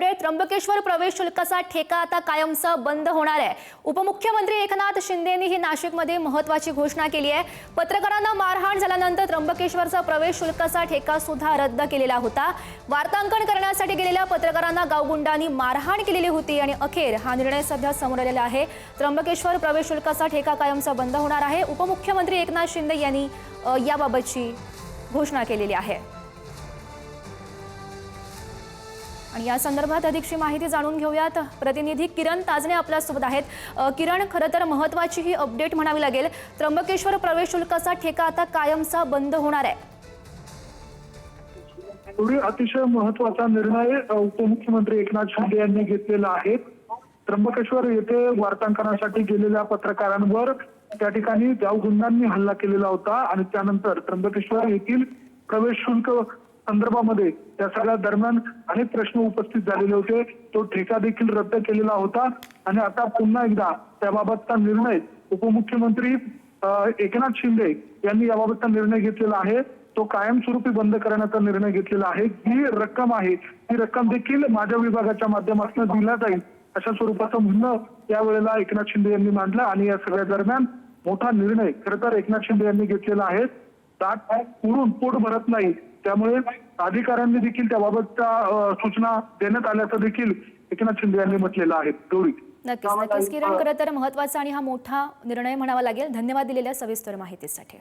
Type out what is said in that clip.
Update. Trimbakeshwar प्रवेश शुल्काचा ठेका आता कायमचा बंद होणार आहे. उपमुख्यमंत्री एकनाथ शिंदेनी ही नाशिकमध्ये महत्वाची घोषणा केली आहे. पत्रकारांना मारहाण झाल्यानंतर त्र्यंबकेश्वरचा प्रवेश शुल्काचा ठेका सुद्धा रद्द केलेला होता. वार्तांकन करण्यासाठी गेलेल्या पत्रकारांना गावगुंडांनी मारहाण केलेली होती आणि अखेर हा निर्णय सध्या समोर आलेला आहे. त्र्यंबकेश्वर प्रवेश शुल्काचा ठेका कायमचा बंद होणार आहे. उपमुख्यमंत्री एकनाथ शिंदे यांनी याबाबतची घोषणा केलेली आहे. आणि या संदर्भात अधिकची माहिती जाणून घेऊयात. प्रतिनिधी किरण ताजने आपल्यासोबत आहेत. किरण खरं तर महत्वाची ही अपडेट म्हणावी लागेल. त्र्यंबकेश्वर प्रवेश शुल्काचा ठेका आता कायमचा बंद होणार आहे. एवढी अतिशय महत्त्वाचा निर्णय उपमुख्यमंत्री एकनाथ शिंदे यांनी घेतलेला आहे. त्र्यंबकेश्वर येथे वार्तांकनासाठी गेलेल्या पत्रकारांवर त्या ठिकाणी गावगुंडांनी हल्ला केलेला होता आणि त्यानंतर त्र्यंबकेश्वर येथील प्रवेश शुल्क संदर्भामध्ये त्या सगळ्या दरम्यान अनेक प्रश्न उपस्थित झालेले होते. तो ठेका देखील रद्द केलेला होता. आणि आता पुन्हा एकदा त्याबाबतचा निर्णय उपमुख्यमंत्री एकनाथ शिंदे यांनी याबाबतचा निर्णय घेतलेला आहे. तो कायमस्वरूपी बंद करण्याचा निर्णय घेतलेला आहे. जी रक्कम आहे ती रक्कम देखील माझ्या विभागाच्या माध्यमातून दिला जाईल अशा स्वरूपाचं म्हणणं त्यावेळेला एकनाथ शिंदे यांनी मांडलं. आणि या सगळ्या दरम्यान मोठा निर्णय खरं तर एकनाथ शिंदे यांनी घेतलेला आहे. ताट पुरून पोट भरत नाही. त्यामुळे अधिकाऱ्यांनी देखील त्याबाबतच्या सूचना देण्यात आल्याचं देखील एकनाथ शिंदे यांनी म्हटलेलं आहे. गौरी. नक्कीच नक्कीच. किरण खरं तर महत्त्वाचा आणि हा मोठा निर्णय म्हणावा लागेल. धन्यवाद दिलेल्या सविस्तर माहितीसाठी.